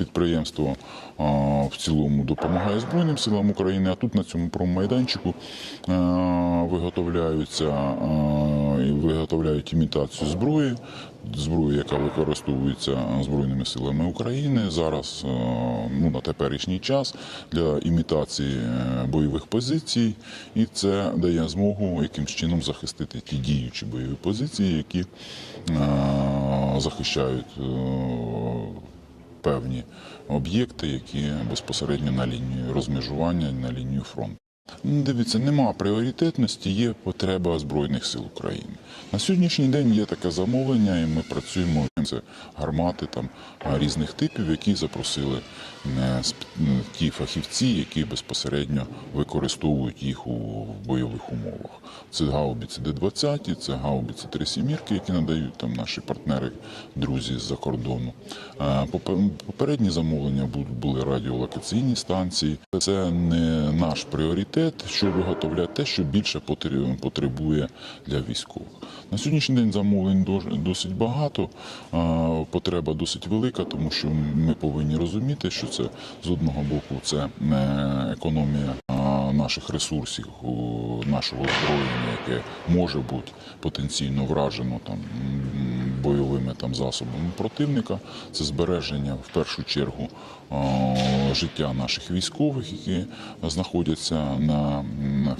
Підприємство в цілому допомагає Збройним силам України, а тут на цьому промайданчику виготовляються і виготовляють імітацію зброї, зброї, яка використовується Збройними силами України зараз ну, на теперішній час для імітації е, бойових позицій, і це дає змогу якимсь чином захистити ті діючі бойові позиції, які захищають. Певні об'єкти, які безпосередньо на лінію розмежування, на лінію фронту. Ну, Дивіться, нема пріоритетності, є потреба Збройних сил України. На сьогоднішній день є таке замовлення, і ми працюємо. Це гармати там різних типів, які запросили е, ті фахівці, які безпосередньо використовують їх у бойових умовах. Це гаубіці Д-20, це гаубіці три сімірки, які надають там наші партнери, друзі з-за кордону. Попередні замовлення були радіолокаційні станції. Це не наш пріоритет, що виготовляти те, що більше потр- потребує для військових. На сьогоднішній день замовлень досить багато, потреба досить велика, тому що ми повинні розуміти, що це з одного боку це е, економія наших ресурсів, нашого озброєння, яке може бути потенційно вражено там бойовими там засобами противника. Це збереження в першу чергу життя наших військових, які знаходяться на,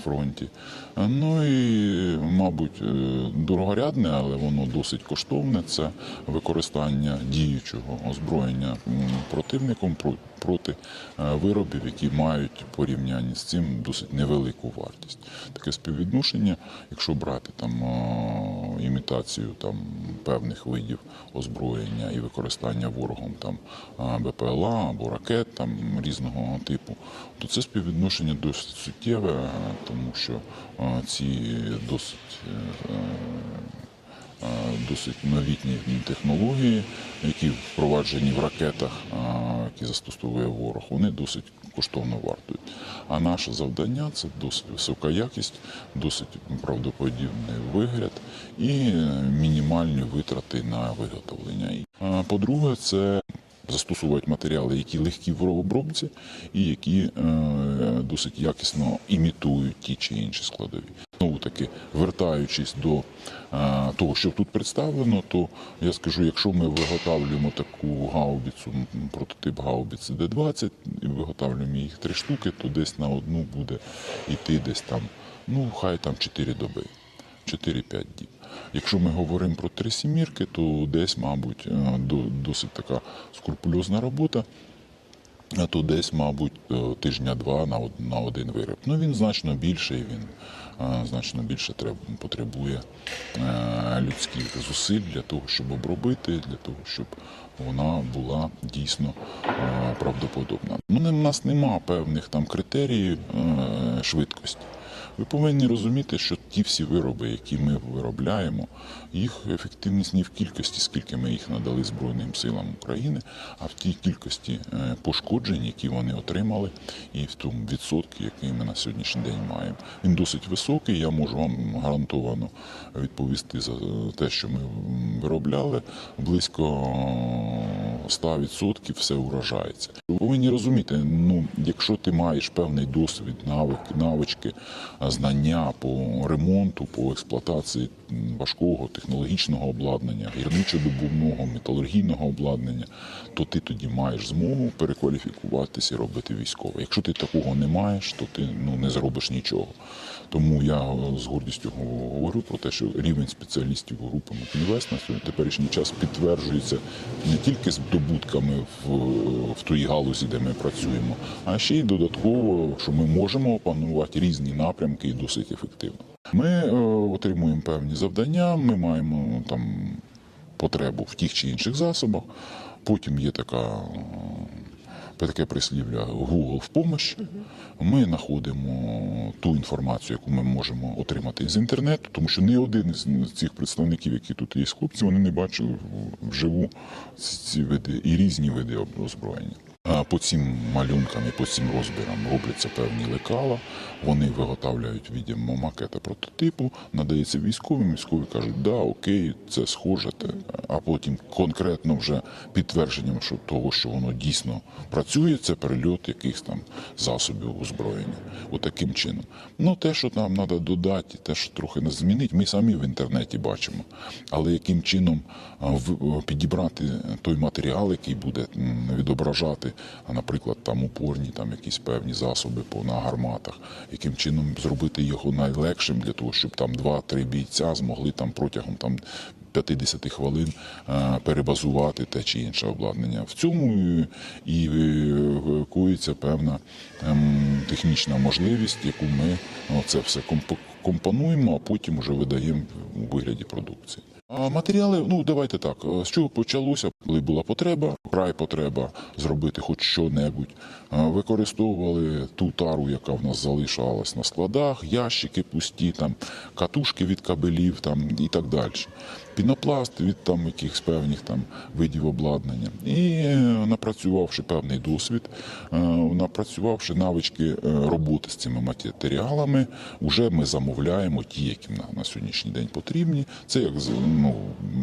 фронті. Ну і, мабуть, е, дорогорядне, але воно досить коштовне. Це використання діючого озброєння противником про- проти е, виробів, які мають в порівнянні з цим досить невелику вартість. Таке співвідношення, якщо брати там е, імітацію там певних видів озброєння і використання ворогом там е, БПЛА або ракет там різного типу, то це співвідношення досить суттєве, тому що ці досить досить новітні технології, які впроваджені в ракетах, е, які застосовує ворог, вони досить коштовно вартують. А наше завдання це досить висока якість, досить правдоподібний вигляд і е, мінімальні витрати на виготовлення. Е, По-друге, це застосовують матеріали, які легкі в обробці і які е, досить якісно імітують ті чи інші складові. Знову таки, вертаючись до е, того, що тут представлено, то я скажу, якщо ми виготовлюємо таку гаубіцу, прототип гаубіці Д-20, і виготовлюємо їх три штуки, то десь на одну буде йти десь там, ну хай там 4 доби. 4-5 діб. Якщо ми говоримо про три сімірки, то десь, мабуть, е, до- досить така скрупульозна робота. То десь, мабуть, е, тижня-два на один виріб. Ну він значно більший, він е, значно більше треб- потребує людських зусиль для того, щоб обробити, для того, щоб вона була дійсно правдоподобна. Ну, в нас нема певних там критеріїв швидкості. Ви повинні розуміти, що ті всі вироби, які ми виробляємо, їх ефективність не в кількості, скільки ми їх надали Збройним силам України, а в тій кількості е, пошкоджень, які вони отримали, і в тому відсотку, який ми на сьогоднішній день маємо. Він досить високий. Я можу вам гарантовано відповісти за те, що ми виробляли. Близько е, 100% все вражається. Ви повинні розуміти, ну якщо ти маєш певний досвід, навики, навички, знання по ремонту, по експлуатації важкого технологічного обладнання, гірничо-добувного, металургійного обладнання, то ти тоді маєш змогу перекваліфікуватися і робити військове. Якщо ти такого не маєш, то ти ну не зробиш нічого. Тому я е, з гордістю говорю про те, що рівень спеціалістів групи Мотинвест на теперішній час підтверджується не тільки здобутками в, в тій галузі, де ми працюємо, а ще й додатково, що ми можемо опанувати різні напрямки і досить ефективно. Ми е, отримуємо певні завдання, ми маємо там потребу в тих чи інших засобах. Потім є така е, таке прислів'я Google в помощь. Ми знаходимо ту інформацію, яку ми можемо отримати з інтернету, тому що ні один із цих представників, які тут є хлопці, вони не бачили вживу ці види і різні види озброєння. По цим малюнкам і по цим розбірам робляться певні лекала. Вони виготовляють відомо макети прототипу, надається військовим. Військові кажуть, да, окей, це схоже. А потім конкретно вже підтвердженням що того, що воно дійсно працює, це перельот якихось там засобів озброєння. Отаким чином. Ну, те, що там треба додати, те, що трохи не змінити, ми самі в інтернеті бачимо. Але яким чином підібрати той матеріал, який буде м, а, наприклад, там упорні, там якісь певні засоби по на гарматах, яким чином зробити його найлегшим для того, щоб там два-три бійця змогли там протягом там 50 хвилин перебазувати те чи інше обладнання. В цьому і- коїться певна ем, технічна можливість, яку ми це все компонуємо, а потім вже видаємо у вигляді продукції. Матеріали, ну давайте так. е, З чого почалося, коли була потреба, край потреба зробити хоч що-небудь. Е, Використовували ту тару, яка в нас залишалась на складах, ящики пусті, там катушки від кабелів там і так далі. Пінопласт від там якихось певних там видів обладнання. І е, напрацювавши певний досвід, е, напрацювавши навички е, роботи з цими матеріалами, вже ми замовляємо ті, які на, на сьогоднішній день потрібні. Це як ну,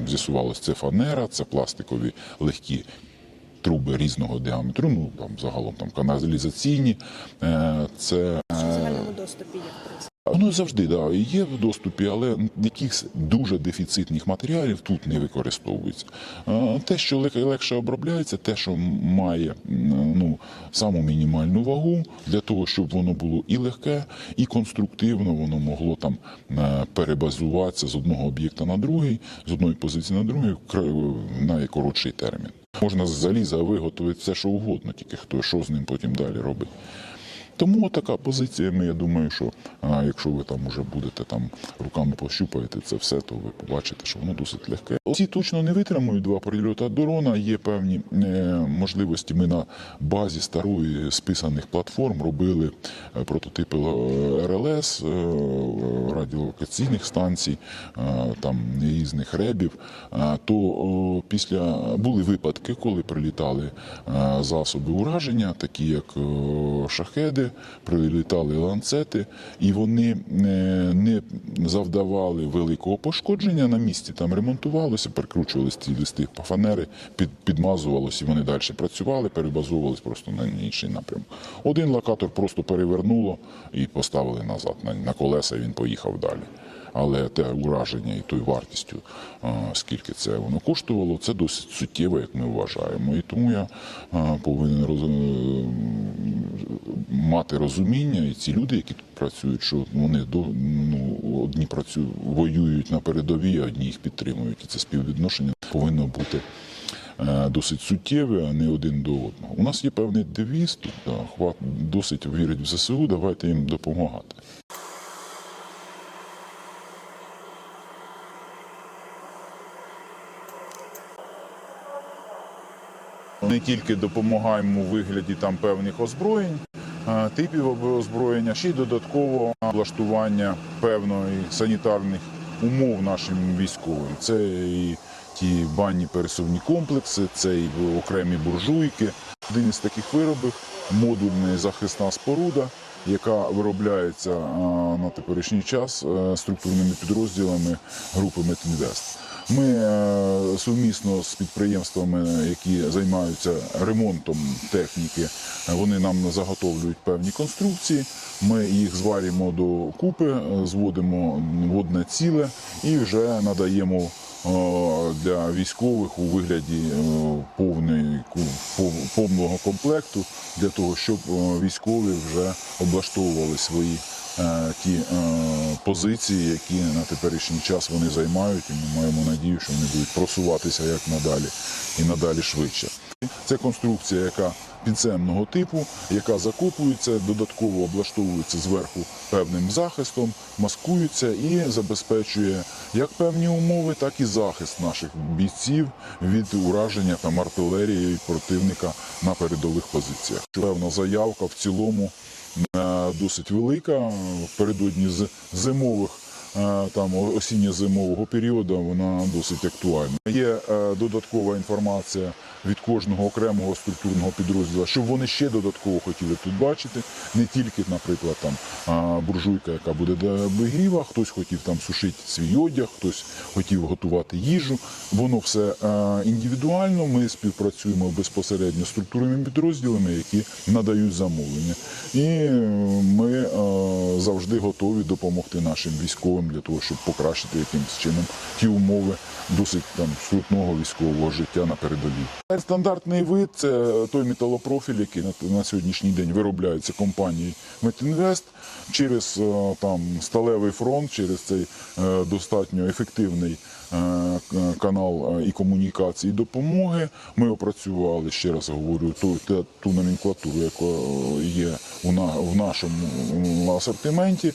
з'ясувалось, це фанера, це пластикові легкі. Труби різного діаметру, ну там загалом там каналізаційні, це в загальному доступі є. Воно завжди да, є в доступі, але якихось дуже дефіцитних матеріалів тут не використовується. Те, що легше- обробляється, те, що має ну, саму мінімальну вагу, для того, щоб воно було і легке, і конструктивно, воно могло там е, перебазуватися з одного об'єкта на другий, з одної позиції на другий в найкоротший термін. Можна з заліза виготовити все, що угодно, тільки хто що з ним потім далі робить. Тому така позиція. Ми Я думаю, що якщо ви там уже будете там руками пощупаєте це все, то ви побачите, що воно досить легке. Ці точно не витримують два прильота дрона. Є певні е, можливості. Ми на базі старої списаних платформ робили е, прототипи е, РЛС, радіолокаційних станцій, там різних ребів. То після були випадки, коли прилітали засоби ураження, такі як шахеди, прилітали ланцети, і вони не завдавали великого пошкодження на місці. Там ремонтувалося, перекручувалися ці листи по фанери, під, підмазувалося, і вони далі працювали, перебазовувалися просто на інший напрямок. Один локатор просто перевернуло і поставили назад на, на колеса, і він поїхав далі. Але те ураження і тою вартістю, скільки це воно коштувало, це досить суттєво, як ми вважаємо. І тому я повинен роз... мати розуміння, і ці люди, які тут працюють, що вони до ну одні працюють, воюють на передовій, а одні їх підтримують. І це співвідношення повинно бути. е, Досить суттєве, а не один до одного. У нас є певний девіз, тут хват досить вірить в ЗСУ, давайте їм допомагати. Не тільки допомагаємо у вигляді там певних озброєнь, типів озброєння, ще й додатково облаштування певної санітарних умов нашим військовим. Це і ті банні пересувні комплекси, це і окремі буржуйки. Один із таких виробів модульна захисна споруда, яка виробляється на теперішній час е, структурними підрозділами групи Метінвест. Ми е, сумісно з підприємствами, які займаються ремонтом техніки, вони нам заготовлюють певні конструкції. Ми їх зварюємо до купи, зводимо в одне ціле і вже надаємо е, для військових у вигляді е, повного комплекту для того, щоб військові вже облаштовували свої ті позиції, які на теперішній час вони займають, і ми маємо надію, що вони будуть просуватися як надалі і надалі швидше. Це конструкція, яка підземного типу, яка закопується, додатково облаштовується зверху певним захистом, маскується і забезпечує як певні умови, так і захист наших бійців від ураження там артилерії противника на передових позиціях. Певна заявка в цілому досить велика. Передодні зимових е, там осінньо-зимового періоду вона досить актуальна. Є е, додаткова інформація від кожного окремого структурного підрозділу, що вони ще додатково хотіли тут бачити, не тільки, наприклад, там буржуйка, яка буде до обігріва, хтось хотів там сушити свій одяг, хтось хотів готувати їжу. Воно все е, індивідуально. Ми співпрацюємо безпосередньо з структурними підрозділами, які надають замовлення. І е, ми завжди готові допомогти нашим військовим для того, щоб покращити якимось чином ті умови досить там скрутного військового життя на передовій. Стандартний вид це той металопрофіль, який на, сьогоднішній день виробляється компанією Метінвест через е, там сталевий фронт, через цей е, достатньо ефективний канал е, і комунікації, допомоги. Ми опрацювали ще раз говорю ту, ту номенклатуру, яка е, є у на, в нашому асортименті. Е,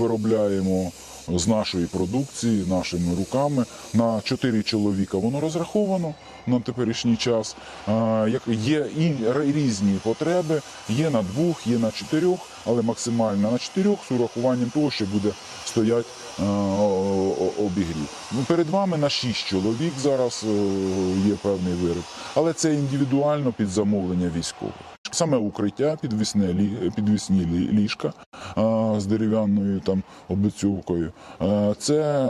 Виробляємо з нашої продукції, нашими руками на 4 чоловіка. Воно розраховано на теперішній час. Є і різні потреби, є на двох, є на чотирьох, але максимально на чотирьох з урахуванням того, що буде стоять обігрів. Ну, Перед вами на 6 чоловік зараз е, є певний виріб, але це індивідуально під замовлення військових. Саме укриття, підвісне підвісні лі- ліжка з дерев'яною там облицювкою. Це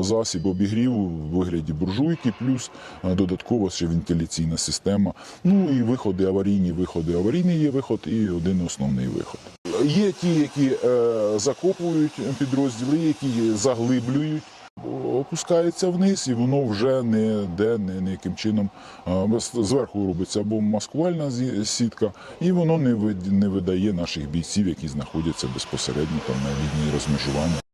засіб обігріву в вигляді буржуйки, плюс додатково ще вентиляційна система. Ну і виходи, аварійні виходи. Аварійний є виход і один основний виход. Є ті, які е, закопують підрозділи, які заглиблюють опускається вниз, і воно вже не де не, ніяким чином зверху робиться або маскувальна сітка, і воно не видає наших бійців, які знаходяться безпосередньо там на лінії розмежування.